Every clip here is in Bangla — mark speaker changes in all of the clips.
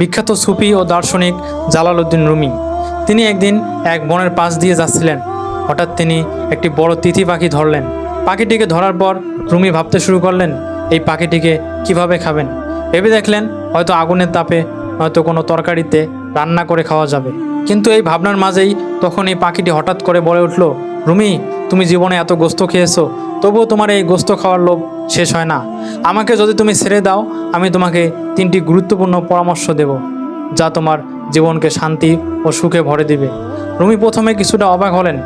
Speaker 1: বিখ্যাত সুফি ও দার্শনিক জালালউদ্দিন রুমি। তিনি একদিন এক বনের পাশ দিয়ে যাচ্ছিলেন। হঠাৎ তিনি একটি বড় তিথি পাখি ধরলেন। পাখিটিকে ধরার পর রুমি ভাবতে শুরু করলেন, এই পাখিটিকে কীভাবে খাবেন? ভেবে দেখলেন, হয়তো আগুনের তাপে হয়তো কোনো তরকারিতে রান্না করে খাওয়া যাবে। কিন্তু এই ভাবনার মাঝেই তখন এই পাখিটি হঠাৎ করে বলে উঠল রুমি, তুমি জীবনে এত গোস্ত খেয়েছো, তবুও তোমার এই গোস্ত খাওয়ার লোভ শেষ হয় না। আমাকে যদি তুমি ছেড়ে দাও, আমি তোমাকে তিনটি গুরুত্বপূর্ণ পরামর্শ দেব, যা তোমার জীবনকে শান্তি ও সুখে ভরে দিবে। রুমি প্রথমে কিছুটা অবাক হলেন,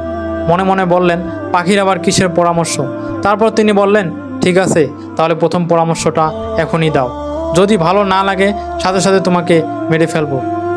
Speaker 1: মনে মনে বললেন, পাখির আবার কিসের পরামর্শ? তারপর তিনি বললেন, ঠিক আছে, তাহলে প্রথম পরামর্শটা এখনই দাও। যদি ভালো না লাগে, সাথে সাথে তোমাকে মেরে ফেলব।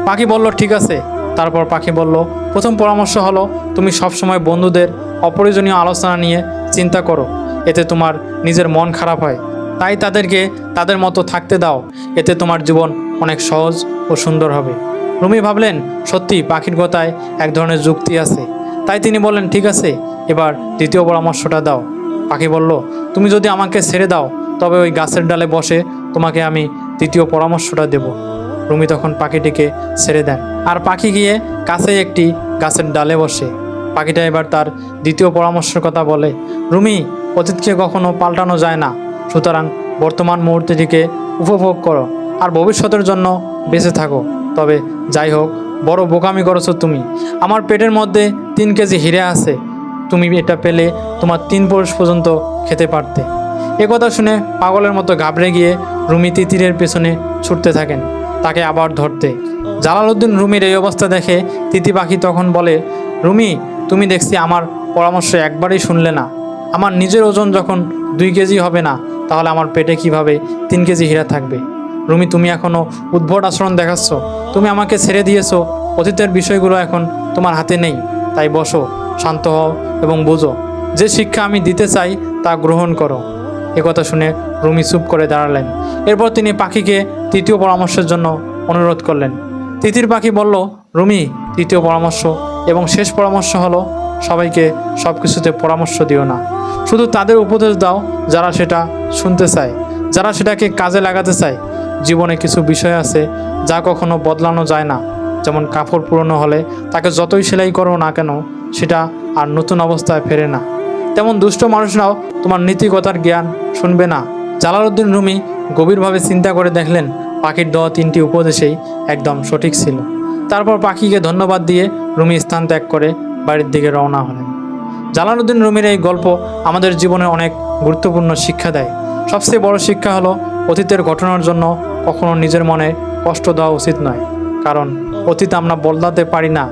Speaker 1: পাখি বলল, ঠিক আছে। তারপর পাখি বলল, প্রথম পরামর্শ হলো তুমি সবসময় বন্ধুদের অপ্রয়োজনীয় আলোচনা নিয়ে চিন্তা করো। এতে তোমার নিজের মন খারাপ হয়। তাই তাদেরকে তাদের মতো থাকতে দাও। এতে তোমার জীবন অনেক সহজ ও সুন্দর হবে। রুমি ভাবলেন, সত্যি পাখির কথায় এক ধরনের যুক্তি আছে। তাই তিনি বললেন, ঠিক আছে, এবার দ্বিতীয় পরামর্শটা দাও। পাখি বলল, তুমি যদি আমাকে ছেড়ে দাও, তবে ওই গাছের ডালে বসে তোমাকে আমি দ্বিতীয় পরামর্শটা দেব। রুমি তখন পাখিটিকে ছেড়ে দেন। আর পাখি গিয়ে কাছেই একটি গাছের ডালে বসে। পাখিটা এবার তার দ্বিতীয় পরামর্শের কথা বলে, রুমি, অতীতকে কখনো পাল্টানো যায় না। সুতরাং বর্তমান মুহূর্তটিকে উপভোগ করো আর ভবিষ্যতের জন্য বেঁচে থাকো। তবে যাই হোক, বড় বোকামি করেছ তুমি। আমার পেটের মধ্যে তিন কেজি হিরে আছে। তুমি এটা পেলে তোমার তিন পুরুষ পর্যন্ত খেতে পারতে। এ কথা শুনে পাগলের মতো ঘাবড়ে গিয়ে রুমি তিতিরের পেছনে ছুটতে থাকেন। তাকে আবার ধরতে। জালালউদ্দিন রুমির এই অবস্থা দেখে তিতি পাখি তখন বলে, রুমি তুমি দেখছি আমার পরামর্শ একবারই শুনলে না। আমার নিজের ওজন যখন দুই কেজি হবে না, তাহলে আমার পেটে কীভাবে তিন কেজি হীরা থাকবে? রুমি, তুমি এখনও উদ্ভট আচরণ দেখাচ্ছ। তুমি আমাকে ছেড়ে দিয়েছ। অতীতের বিষয়গুলো এখন তোমার হাতে নেই। তাই বসো, শান্ত হও এবং বুঝো। যে শিক্ষা আমি দিতে চাই, তা গ্রহণ করো। একথা শুনে রুমি চুপ করে দাঁড়ালেন। এরপর তিনি পাখিকে তৃতীয় পরামর্শের জন্য অনুরোধ করলেন। তিতির পাখি বলল, রুমি, তৃতীয় পরামর্শ এবং শেষ পরামর্শ হলো, সবাইকে সব কিছুতে পরামর্শ দিও না। শুধু তাদের উপদেশ দাও যারা সেটা শুনতে চায়, যারা সেটাকে কাজে লাগাতে চায়। জীবনে কিছু বিষয় আছে যা কখনো বদলানো যায় না। যেমন কাপড় পুরনো হলে তাকে যতই সেলাই করো না কেন, সেটা আর নতুন অবস্থায় ফেরে না। তেমন দুষ্ট মানুষরাও তোমার নীতিকতার জ্ঞান শুনবে না। জালালউদ্দিন রুমি গভীরভাবে চিন্তা করে দেখলেন পাখির দেওয়া তিনটি উপদেশেই একদম সঠিক ছিল। তারপর পাখিকে ধন্যবাদ দিয়ে রুমি স্থান ত্যাগ করে বাড়ির দিকে রওনা হলেন। জালালউদ্দিন রুমির এই গল্প আমাদের জীবনে অনেক গুরুত্বপূর্ণ শিক্ষা দেয়। সবচেয়ে বড় শিক্ষা হলো অতীতের ঘটনার জন্য কখনো নিজের মনে কষ্ট দেওয়া উচিত নয়। কারণ অতীত আমরা বদলাতে পারি না,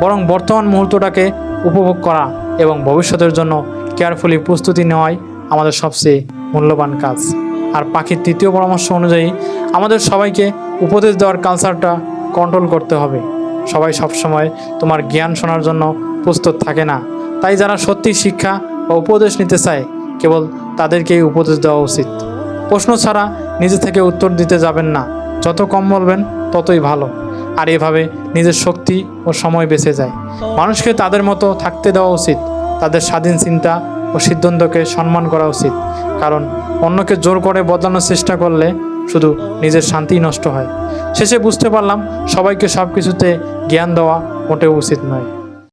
Speaker 1: বরং বর্তমান মুহূর্তটাকে উপভোগ করা এবং ভবিষ্যতের জন্য কেয়ারফুলি প্রস্তুতি নেওয়াই আমাদের সবচেয়ে মূল্যবান কাজ। আর পাখির তৃতীয় পরামর্শ অনুযায়ী, আমাদের সবাইকে উপদেশ দেওয়ার কালচারটা কন্ট্রোল করতে হবে। সবাই সবসময় তোমার জ্ঞান শোনার জন্য প্রস্তুত থাকে না। তাই যারা সত্যি শিক্ষা বা উপদেশ নিতে চায়, কেবল তাদেরকেই উপদেশ দেওয়া উচিত। প্রশ্ন ছাড়া নিজে থেকে উত্তর দিতে যাবেন না। যত কম বলবেন, ততই ভালো। আর এভাবে নিজের শক্তি ও সময় বেঁচে যায়। মানুষকে তাদের মতো থাকতে দেওয়া উচিত। তাদের স্বাধীন চিন্তা ও সিদ্ধান্তকে সম্মান করা উচিত। কারণ অন্যকে জোর করে বদলানোর চেষ্টা করলে শুধু নিজের শান্তিই নষ্ট হয়। শেষে বুঝতে পারলাম সবাইকে সব কিছুতে জ্ঞান দেওয়া মোটেও উচিত নয়।